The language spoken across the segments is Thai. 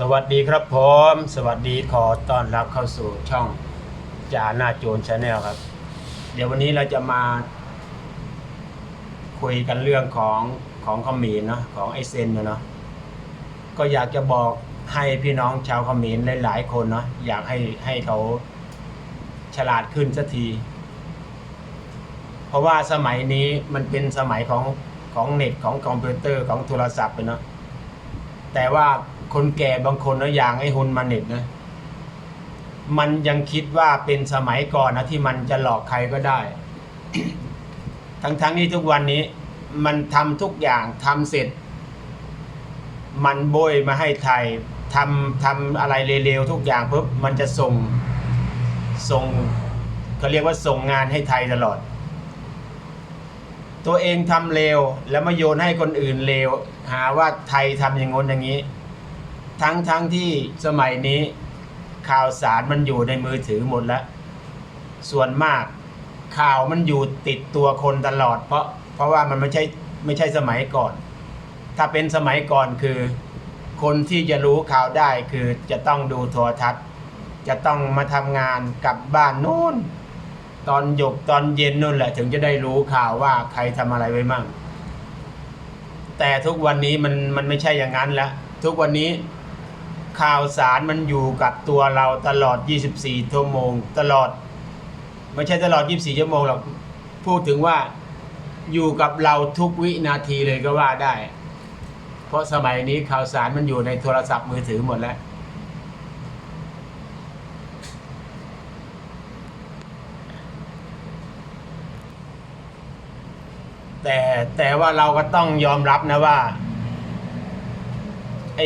สวัสดีครับผม สวัสดีขอต้อนรับเข้าสู่ช่องจาหน้าโจรชาแนลครับ เดี๋ยววันนี้เราจะมา คุยกันเรื่องของของขมรเนาะของไอเซนเนาะก็อยากจะบอกให้พี่น้องชาวขมรหลายๆคนเนาะอยากให้ให้เขาฉลาดขึ้นสักที เพราะว่าสมัยนี้มันเป็นสมัยของของเน็ตของคอมพิวเตอร์ของโทรศัพท์ไปเนาะแต่ว่า คนแก่บางคนนะอย่างไอ้ฮุนมันเน็ตนะ มันยังคิดว่าเป็นสมัยก่อนนะที่มันจะหลอกใครก็ได้ ทั้งๆทที่ทุกวันนี้ มันทำทุกอย่างทำเสร็จ มันโบยมาให้ไทยทำทำอะไรเร็วๆทุกอย่างปุ๊บมันจะส่งส่งเขาเรียกว่าส่งงานให้ไทยตลอด ตัวเองทำเร็วแล้วมาโยนให้คนอื่นเร็ว หาว่าไทยทำอย่างงนอย่างนี้ ทั้งทั้งที่สมัยนี้ข่าวสารมันอยู่ในมือถือหมดแล้ว ส่วนมากข่าวมันอยู่ติดตัวคนตลอด เพราะเพราะว่ามันไม่ใช่ไม่ใช่สมัยก่อน ถ้าเป็นสมัยก่อนคือ คนที่จะรู้ข่าวได้คือจะต้องดูโทรทัศน์ จะต้องมาทำงานกลับบ้านนู่นตอนหยกตอนเย็นนู่นแหละ ถึงจะได้รู้ข่าวว่าใครทำอะไรไว้มั่ง แต่ทุกวันนี้มันมันไม่ใช่อย่างนั้นแล้วทุกวันนี้ ข่าวสารมันอยู่กับตัวเราตลอด 24 ชั่วโมง ตลอด ไม่ใช่ตลอด 24 ชั่วโมงหรอกพูดถึงว่าอยู่กับเราทุกวินาทีเลยก็ว่าได้ เพราะสมัยนี้ข่าวสารมันอยู่ในโทรศัพท์มือถือหมดแล้วแต่แต่ว่าเราก็ต้องยอมรับนะว่าไอ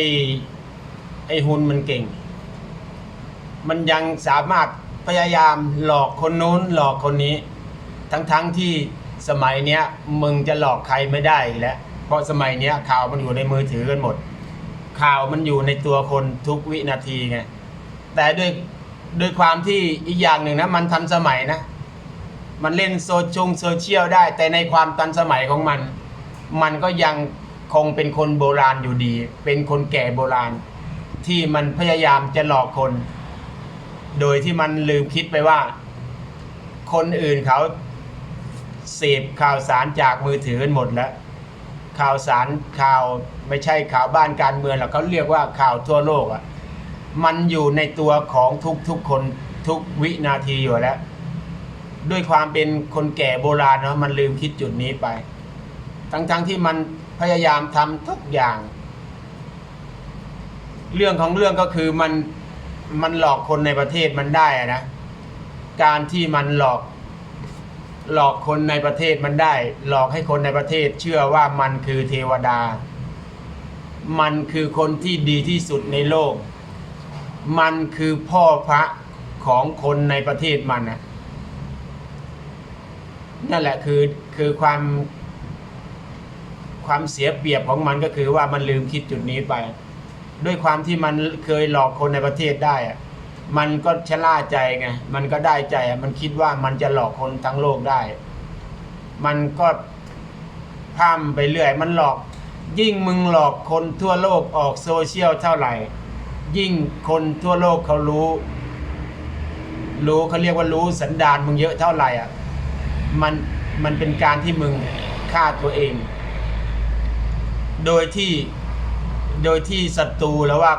ไอ้ฮุนมันเก่ง มันยังสามารถพยายามหลอกคนนู้นหลอกคนนี้ ทั้งๆทที่สมัยเนี้ยมึงจะหลอกใครไม่ได้อีกแล้วเพราะสมัยเนี้ยข่าวมันอยู่ในมือถือกันหมด ข่าวมันอยู่ในตัวคนทุกวินาทีไงแต่ด้วยด้วยความที่อีกอย่างหนึ่งนะมันทันสมัยนะ มันเล่นโซชงโซเชียลได้ แต่ในความทันสมัยของมัน มันก็ยังคงเป็นคนโบราณอยู่ดี เป็นคนแก่โบราณ ที่มันพยายามจะหลอกคน โดยที่มันลืมคิดไปว่า คนอื่นเขาเสพข่าวสารจากมือถือกันหมดแล้ว ข่าวสารข่าวไม่ใช่ข่าวบ้านการเมืองหรอกเขาเรียกว่าข่าวทั่วโลกอะ่ะมันอยู่ในตัวของทุกทุกๆคนทุกวินาทีอยู่แล้ว ด้วยความเป็นคนแก่โบราณเนาะมันลืมคิดจุดนี้ไป ทั้งๆทที่มันพยายามทำทุกอย่าง เรื่องของเรื่องก็คือมันมันหลอกคนในประเทศมันได้นะ การที่มันหลอกหลอกคนในประเทศมันได้ หลอกให้คนในประเทศ เชื่อว่ามันคือเทวดา มันคือคนที่ดีที่สุดในโลก มันคือพ่อพระของคนในประเทศมันนะนั่นแหละคือคือความความเสียเปรียบของมันก็คือว่ามันลืมคิดจุดนี้ไป ด้วยความที่มันเคยหลอกคนในประเทศได้อะมันก็ชะล่าใจไงมันก็ได้ใจอะมันคิดว่ามันจะหลอกคนทั้งโลกได้ มันก็พร่ำไปเรื่อย มันหลอก ยิ่งมึงหลอกคนทั่วโลกออกโซเชียลเท่าไหร่ ยิ่งคนทั่วโลกเขารู้ รู้เขาเรียกว่ารู้สันดานมึงเยอะเท่าไหร่อะมันมันเป็นการที่มึงฆ่าตัวเอง โดยที่ โดยที่ศัตรูแล้วว่า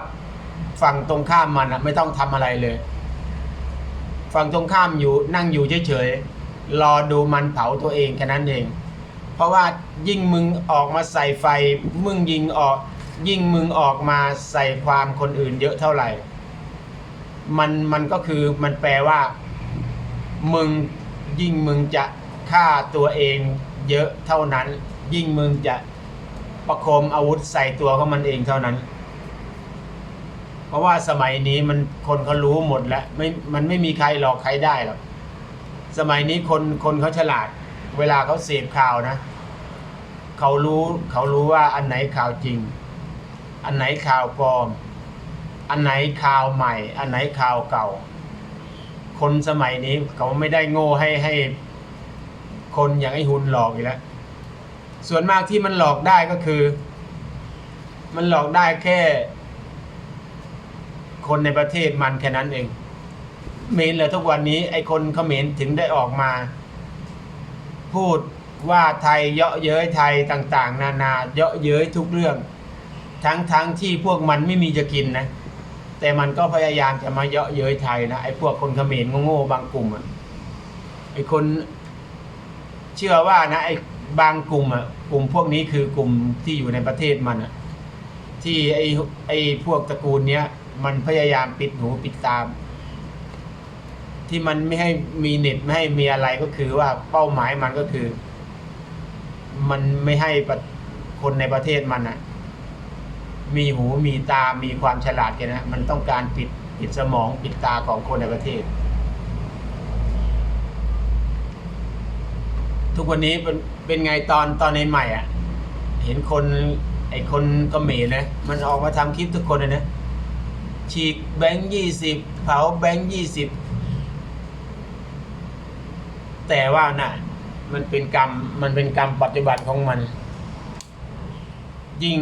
ฝั่งตรงข้ามมันอะไม่ต้องทำอะไรเลย ฝั่งตรงข้ามอยู่นั่งอยู่เฉยๆรอดูมันเผาตัวเองแค่นั้นเอง เพราะว่ายิ่งมึงออกมาใส่ไฟมึงยิงออก ยิ่งมึงออกมาใส่ความคนอื่นเยอะเท่าไหร่ มันมันก็คือมันแปลว่า มึงยิ่งมึงจะฆ่าตัวเองเยอะเท่านั้น ยิ่งมึงจะ ประโคมอาวุธใส่ตัวของมันเองเท่านั้น เพราะว่าสมัยนี้มันคนเขารู้หมดแล้วไม่มันไม่มีใครหลอกใครได้หรอกสมัยนี้คนคนเขาฉลาด เวลาเขาเสพข่าวนะเขารู้เขารู้ว่าอันไหนข่าวจริง อันไหนข่าวปลอม อันไหนข่าวใหม่ อันไหนข่าวเก่า คนสมัยนี้เขาไม่ได้โง่ให้ให้ คนอย่างไอ้หุนหลอกอีกแล้ว ส่วนมากที่มันหลอกได้ก็คือ มันหลอกได้แค่ คนในประเทศมันแค่นั้นเองเมนเลยทุกวันนี้ไอ้คนเขมรถึงได้ออกมา พูดว่าไทยเยาะเย้ยไทยต่างๆ นานาเยาะเย้ยทุกเรื่อง ทั้งทั้งที่พวกมันไม่มีจะกินนะ แต่มันก็พยายามจะมาเยาะเย้ยไทยนะไอ้พวกคนเขมรโง่ๆบางกลุ่มอะไอ้คนเชื่อว่านะไอ้ บางกลุ่มอะกลุ่มพวกนี้คือกลุ่มที่อยู่ในประเทศมันอะที่ไอ้ไอ้พวกตระกูลเนี้ยมันพยายามปิดหูปิดตาม ที่มันไม่ให้มีเน็ตไม่ให้มีอะไรก็คือว่าเป้าหมายมันก็คือ มันไม่ให้คนในประเทศมันอะ มีหูมีตา มีความฉลาดกันนะมันต้องการปิดปิดสมองปิดตาของคนในประเทศ ทุกวันนี้เป็นเป็นไงตอนตอนในใหม่อะ เห็นคนไอ้คนเขมรนะ มันออกมาทำคลิปทุกคนเลยนะฉีกแบงค์ยี่สิบเผาแบงค์ยี่สิบแต่ว่าน่ะ มันเป็นกรรมมันเป็นกรรมปัจจุบันของมัน ยิ่ง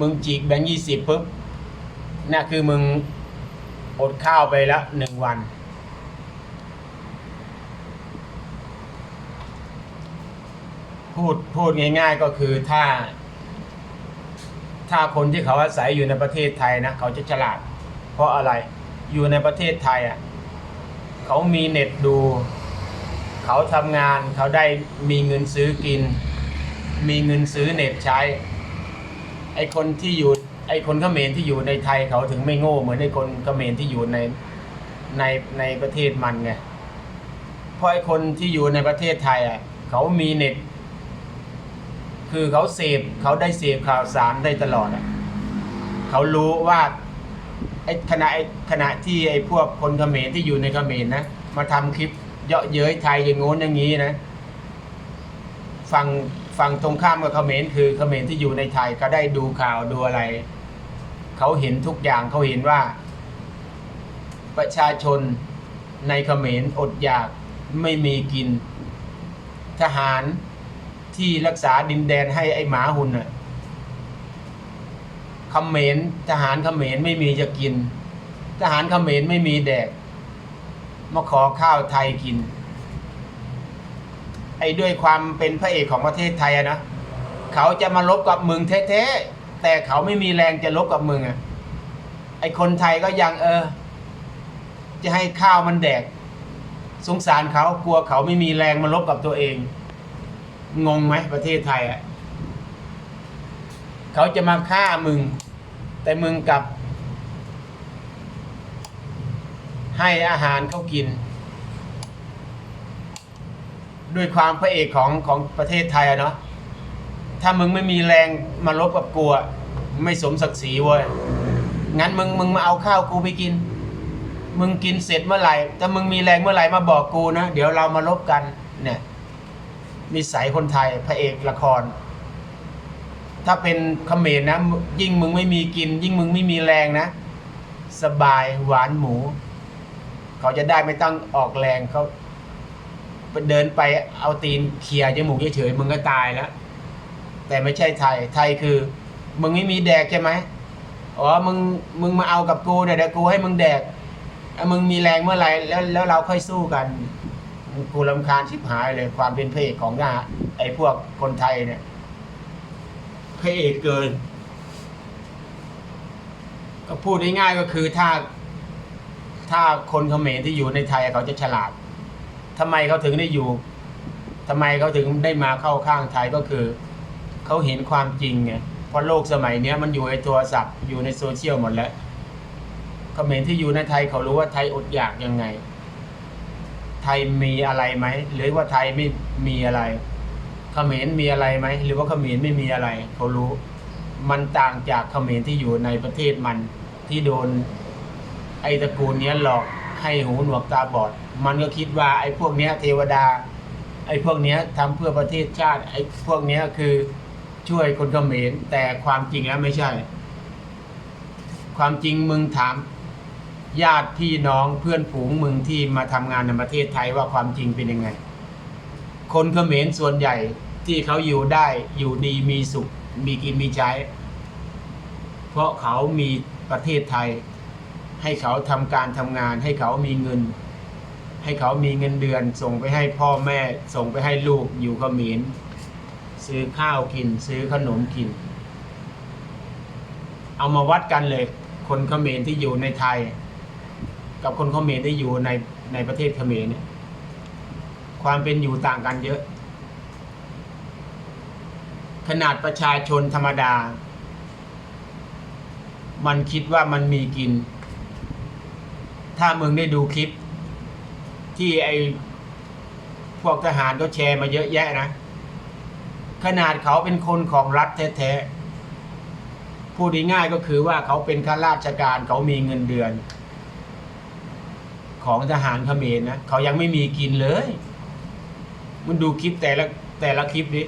มึงจีกแบงค์ยี่สิบปุ๊บน่ะคือมึงอดข้าวไปแล้วหนึ่งวัน พูดพูดง่าย ๆก็คือถ้า ถ้าคนที่เขาอาศัยอยู่ในประเทศไทยนะเขาจะฉลาด เพราะอะไรอยู่ในประเทศไทยอะเขามีเน็ตดู เขาทำงานเขาได้มีเงินซื้อกิน มีเงินซื้อเน็ตใช้ ไอคนที่อยู่ไอคนเขมรที่อยู่ในไทยเขาถึงไม่โง่เหมือนไอคนเขมรที่อยู่ในในในประเทศมันไงเพราะไอคนที่อยู่ในประเทศไทยอะเขามีเน็ต คือเขาเสพเขาได้เสพข่าวสารได้ตลอดอะเขารู้ว่าไอ้ขณะไอ้ขณะที่ไอ้พวกคนเขมรที่อยู่ในเขมรนะมาทำคลิปเยาะเย้ยไทยอย่างงู้นอย่างนี้นะฝั่งฝั่งตรงข้ามกับเขมรคือเขมรที่อยู่ในไทยก็ได้ดูข่าวดูอะไร เขาเห็นทุกอย่างเขาเห็นว่า ประชาชนในเขมรอดอยากไม่มีกิน ทหาร ที่รักษาดินแดนให้ไอ้หมาหุ่นน่ะเขมรทหารเขมรไม่มีจะกิน ทหารเขมรไม่มีแดก มาขอข้าวไทยกิน ไอ้ด้วยความเป็นพระเอกของประเทศไทยนะเขาจะมาลบกับมึงแท้ๆแต่เขาไม่มีแรงจะลบกับมึงอะไอ้คนไทยก็ยังเออ จะให้ข้าวมันแดก สงสารเขากลัวเขาไม่มีแรงมาลบกับตัวเอง งงไหมประเทศไทยอะเขาจะมาฆ่ามึง แต่มึงกลับ ให้อาหารเขากิน ด้วยความพระเอกของของประเทศไทยอะเนาะถ้ามึงไม่มีแรงมาลบกับกูอะไม่สมศักดิ์ศรีเว้ยงั้นมึงมึงมาเอาข้าวกูไปกิน มึงกินเสร็จเมื่อไหร่ถ้ามึงมีแรงเมื่อไหร่มาบอกกูนะ เดี๋ยวเรามาลบกันเนี่ย นิสัยคนไทยพระเอกละคร ถ้าเป็นเขมรนะ ยิ่งมึงไม่มีกิน ยิ่งมึงไม่มีแรงนะ สบายหวานหมู เขาจะได้ไม่ต้องออกแรงเขาเดินไปเอาตีนเคลียจมูกเฉยๆมึงก็ตายแล้ว แต่ไม่ใช่ไทย ไทยคือ มึงไม่มีแดกใช่ไหมอ๋อมึงมึงมาเอากับกูเนี่ยเดี๋ยวกูให้มึงแดกมึงมีแรงเมื่อไหร่แล้วแล้วเราค่อยสู้กัน กูรำคาญชิบหายเลยความเป็นพระเอกของหน้าไอ้พวกคนไทยเนี่ยพระเอกเกิน ก็พูดง่ายๆก็คือถ้า ถ้าคนเขมรที่อยู่ในไทยเขาจะฉลาดทำไมเขาถึงได้อยู่ทำไมเขาถึงได้มาเข้าข้างไทยก็คือเขาเห็นความจริงไงเพราะโลกสมัยเนี้ยมันอยู่ในโทรศัพท์อยู่ในโซเชียลหมดแล้วเขมรที่อยู่ในไทยเขารู้ว่าไทยอดอยากยังไง ไทยมีอะไรไหมหรือว่าไทยไม่มีอะไรเขมรมีอะไรไหมหรือว่าเขมรไม่มีอะไรเขารู้ มันต่างจากเขมรที่อยู่ในประเทศมันที่โดน ไอ้ตระกูลเนี้ยหลอกให้หูหนวกตาบอด มันก็คิดว่าไอ้พวกเนี้ยเทวดา ไอ้พวกเนี้ยทำเพื่อประเทศชาติ ไอ้พวกเนี้ยคือช่วยคนเขมรแต่ความจริงแล้วไม่ใช่ ความจริงมึงถาม ญาติพี่น้องเพื่อนฝูงมึงที่มาทำงานในประเทศไทยว่าความจริงเป็นยังไง คนเขมรส่วนใหญ่ที่เขาอยู่ได้อยู่ดีมีสุข มีกินมีใช้ เพราะเขามีประเทศไทย ให้เขาทำการทำงาน ให้เขามีเงิน ให้เขามีเงินเดือน ส่งไปให้พ่อแม่ ส่งไปให้ลูกอยู่เขมรซื้อข้าวกิน ซื้อขนมกิน เอามาวัดกันเลย คนเขมรที่อยู่ในไทย กับคนเขมรที่อยู่ในในประเทศเขมรเนี่ยความเป็นอยู่ต่างกันเยอะ ขนาดประชาชนธรรมดา มันคิดว่ามันมีกิน ถ้ามึงได้ดูคลิป ที่ไอพวกทหารก็แชร์มาเยอะแยะนะ ขนาดเขาเป็นคนของรัฐแท้ๆพูดง่ายๆก็คือว่าเขาเป็นข้าราชการเขามีเงินเดือน ของทหารเขมรนะเขายังไม่มีกินเลย มันดูคลิปแต่ละแต่ละคลิปนี้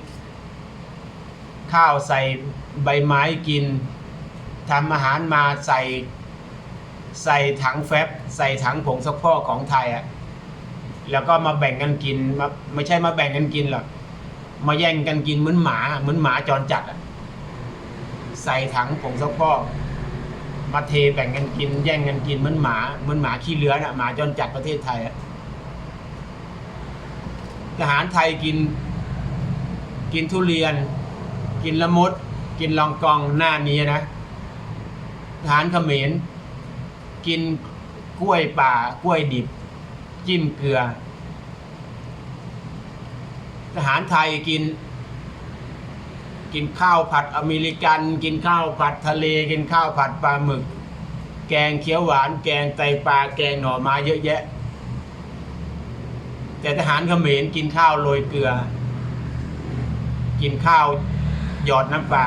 ข้าวใส่ใบไม้กินทำอาหารมาใส่ใส่ถังแฟบใส่ถังผงซักฟอกของไทยอะ่ะแล้วก็มาแบ่งกันกินมาไม่ใช่มาแบ่งกันกินหรอกมาแย่งกันกินเหมือนหมาเหมือนหมาจรจัดอะใส่ถังผงซักฟอก มาเทแบ่งกันกิน แย่งกันกินเหมือนหมาเหมือนหมาขี้เลื้อนอะหมาจรจัดประเทศไทยอะทหารไทยกิน กินทุเรียน กินละมุดกินลองกองหน้านี้นะทหารเขมรกินกล้วยป่ากล้วยดิบ จิ้มเกลือทหารไทยกิน กินข้าวผัดอเมริกัน กินข้าวผัดทะเล กินข้าวผัดปลาหมึก แกงเขียวหวาน แกงไตปลา แกงหน่อไม้เยอะแยะ แต่ทหารเขมรกินข้าวโรยเกลือ กินข้าวหยอดน้ำปลา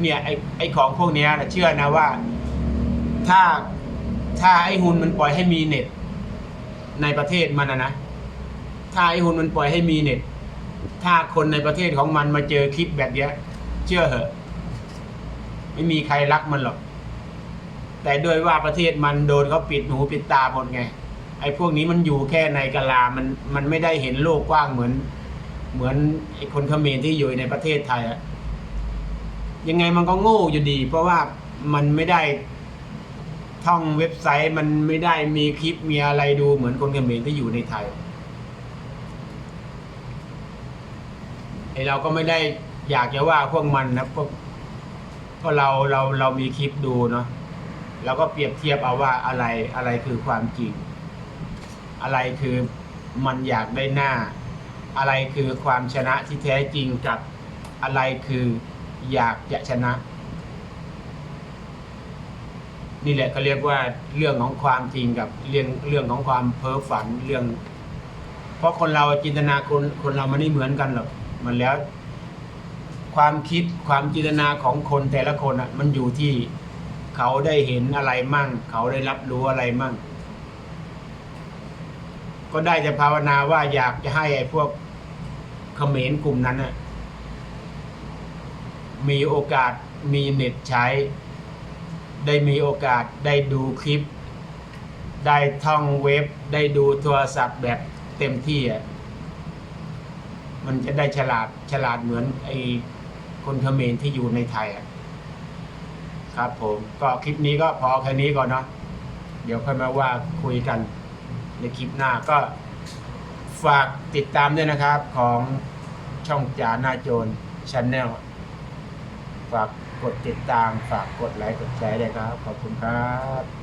เนี่ยไอไอของพวกนี้นะเชื่อนะว่า ถ้าถ้าไอหุนมันปล่อยให้มีเน็ตในประเทศมันนะนะ ถ้าไอหุนมันปล่อยให้มีเน็ต ถ้าคนในประเทศของมันมาเจอคลิปแบบเนี้ย เชื่อเหอะ ไม่มีใครรักมันหรอก แต่โดยว่าประเทศมันโดนเขาปิดหูปิดตาหมดไง ไอ้พวกนี้มันอยู่แค่ในกะลา มันมันไม่ได้เห็นโลกกว้างเหมือน เหมือนไอ้คนเขมรที่อยู่ในประเทศไทยอะยังไงมันก็โง่อยู่ดี เพราะว่ามันไม่ได้ท่องเว็บไซต์มันไม่ได้มีคลิปมีอะไรดูเหมือนคนเขมรที่อยู่ในไทยไอ เราก็ไม่ได้อยากจะว่าพวกมันนะก็ก็เราเราเรามีคลิปดูเนาะเราก็เปรียบเทียบเอาว่าอะไรอะไรคือความจริง อะไรคือมันอยากได้หน้า อะไรคือความชนะที่แท้จริงกับอะไรคืออยากจะชนะ นี่แหละเขาเรียกว่าเรื่องของความจริงกับเรื่องเรื่องของความเพ้อฝันเรื่อง เพราะคนเราจินตนาคนคนเรามันไม่เหมือนกันหรอก มันแล้ว ความคิดความจินตนาของคนแต่ละคนอะ มันอยู่ที่เขาได้เห็นอะไรมั่ง เขาได้รับรู้อะไรมั่ง ก็ได้จะภาวนาว่าอยากจะให้ไอ้พวกเขมรกลุ่มนั้นน่ะมีโอกาสมีเน็ตใช้ ได้มีโอกาสได้ดูคลิป ได้ท่องเว็บ ได้ดูโทรศัพท์แบบเต็มที่อะ มันจะได้ฉลาดฉลาดเหมือนไอ้คนเขมรที่อยู่ในไทยอะครับผมก็คลิปนี้ก็พอแค่นี้ก่อนเนาะเดี๋ยวค่อยมาว่าคุยกันในคลิปหน้าก็ฝากติดตามด้วยนะครับของช่องจาหน้าโจรชแนลฝากกดติดตาม ฝากกดไลค์กดแชร์ด้วยครับ ขอบคุณครับ